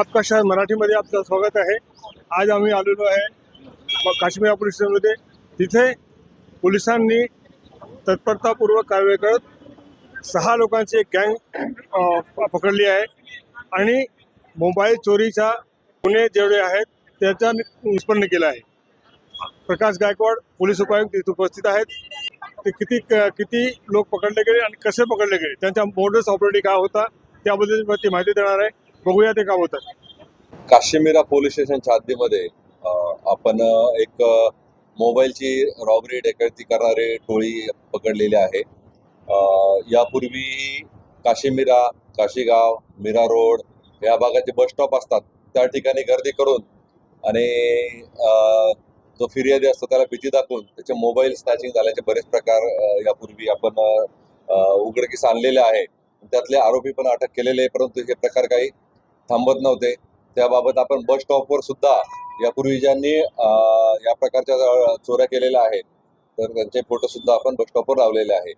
अवकाशात मराठीमध्ये आपलं स्वागत आहे. आज आम्ही आलेलो आहे काश्मीर पोलीस स्टेशनमध्ये तिथे पोलिसांनी तत्परतापूर्वक कारवाई करत सहा लोकांची एक गँग पकडली आहे. आणि मोबाईल चोरीच्या गुन्हे जेवढे आहेत त्याचा निष्पन्न केला आहे. प्रकाश गायकवाड पोलीस उपायुक्त तिथे उपस्थित आहेत. ते किती क- किती लोक पकडले गेले आणि कसे पकडले गेले? त्यांचा मोडस ऑपरेटिंग काय होता? त्याबद्दल ती माहिती देणार आहे. बघूया ते काय होतं काश्मीरा पोलीस स्टेशनच्या हद्दीमध्ये आपण एक मोबाईलची रॉबरी डेकळती करणारी टोळी पकडलेली आहे. यापूर्वी काशीमिरा काशीगाव मीरा रोड या भागाचे बस स्टॉप असतात. त्या ठिकाणी गर्दी करून आणि अ, जो फिर्यादी असतो त्याला भीती दाखवून त्याचे मोबाईल स्नॅचिंग झाल्याचे बरेच प्रकार यापूर्वी आपण उघडकीस आणलेले आहे. त्यातले आरोपी पण अटक केलेले आहे परंतु हे प्रकार काही थांबत नव्हते. त्याबाबत आपण बस स्टॉपवर सुद्धा यापूर्वी ज्यांनी या प्रकारच्या चोऱ्या केलेल्या आहेत तर त्यांचे फोटो सुद्धा आपण बस स्टॉपवर लावलेले आहे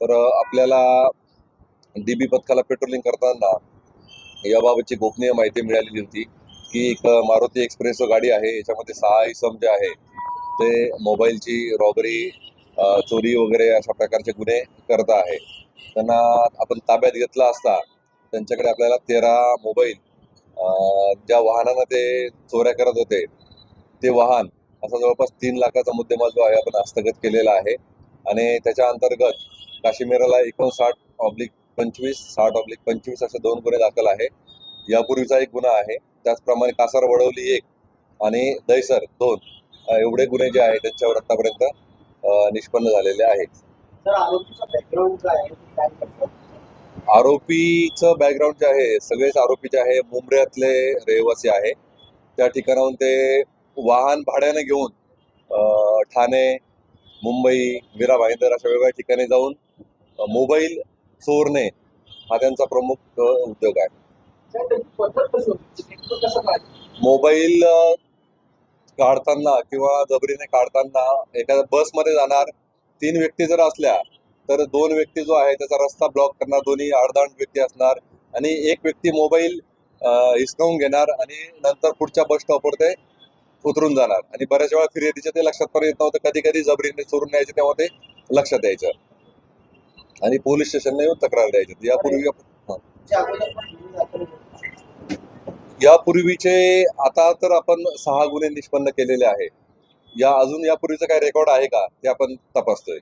तर आपल्याला डी बी पथकाला पेट्रोलिंग करताना याबाबतची गोपनीय माहिती मिळालेली होती की एक मारुती एक्सप्रेस गाडी आहे याच्यामध्ये सहा इसम जे आहे ते मोबाईलची रॉबरी चोरी वगैरे अशा प्रकारचे गुन्हे करत आहे. त्यांना आपण ताब्यात घेतला असता त्यांच्याकडे आपल्याला तेरा मोबाईल ज्या वाहनानं ते चोऱ्या करत होते ते वाहन असा जवळपास तीन लाखाचा मुद्देमाल जो आहे आपण हस्तगत केलेला आहे. आणि त्याच्या अंतर्गत काश्मीरला एकोणसाठ ऑब्लिक पंचवीस साठ ऑब्लिक पंचवीस असे दोन गुन्हे दाखल आहे. यापूर्वीचा एक गुन्हा आहे. त्याचप्रमाणे कासार वडवली एक आणि दहिसर दोन एवढे गुन्हे जे आहे त्यांच्यावर आतापर्यंत निष्पन्न झालेले आहेत. आरोपीचं बॅकग्राऊंड जे आहे सगळेच आरोपी जे आहे मुंबऱ्यातले रहिवासी आहे. त्या ठिकाणाहून ते वाहन भाड्याने घेऊन ठाणे मुंबई मीरा भाईंदर अशा वेगवेगळ्या ठिकाणी जाऊन मोबाईल चोरणे हा त्यांचा प्रमुख उद्योग आहे. मोबाईल काढताना किंवा जबरीने काढताना एखाद्या बसमध्ये जाणार तीन व्यक्ती जर असल्या तर दोन व्यक्ती जो आहे त्याचा रस्ता ब्लॉक करणार दोन्ही अर्धांड व्यक्ती असणार आणि एक व्यक्ती मोबाईल हिसकावून घेणार आणि नंतर पुढच्या बस स्टॉपवर ते उतरून जाणार. आणि बऱ्याच वेळा फिर्यादीच्या ते लक्षात पण येत नव्हतं. कधी कधी जबरीने चोरून न्यायचे तेव्हा ते लक्षात यायचं. आणि पोलीस स्टेशनला येऊन तक्रार द्यायची. यापूर्वी यापूर्वीचे आता तर आपण सहा गुन्हे निष्पन्न केलेले आहे. या अजून यापूर्वीचं काय रेकॉर्ड आहे का? ते आपण तपासतोय.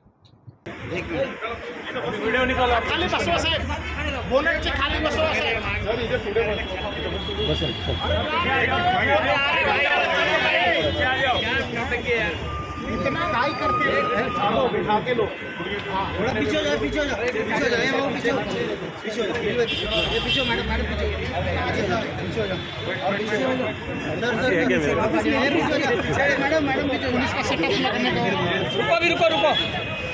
खाली बसवा साहेब बोनटची खाली बसवा साहेब इतना गाय करते हैं बिठा के लो थोड़ा पीछे हो जाओ पीछे हो जाओ पीछे हो जाओ वो पीछे जाओ पीछे हो जाओ ये पीछे मैडम मैडम पीछे जाओ पीछे हो जाओ और पीछे हो जाओ सर सर सर ये पीछे हो जाओ मैडम मैडम पीछे पुलिस का सेटअप लगने का रुको अभी रुको रुको।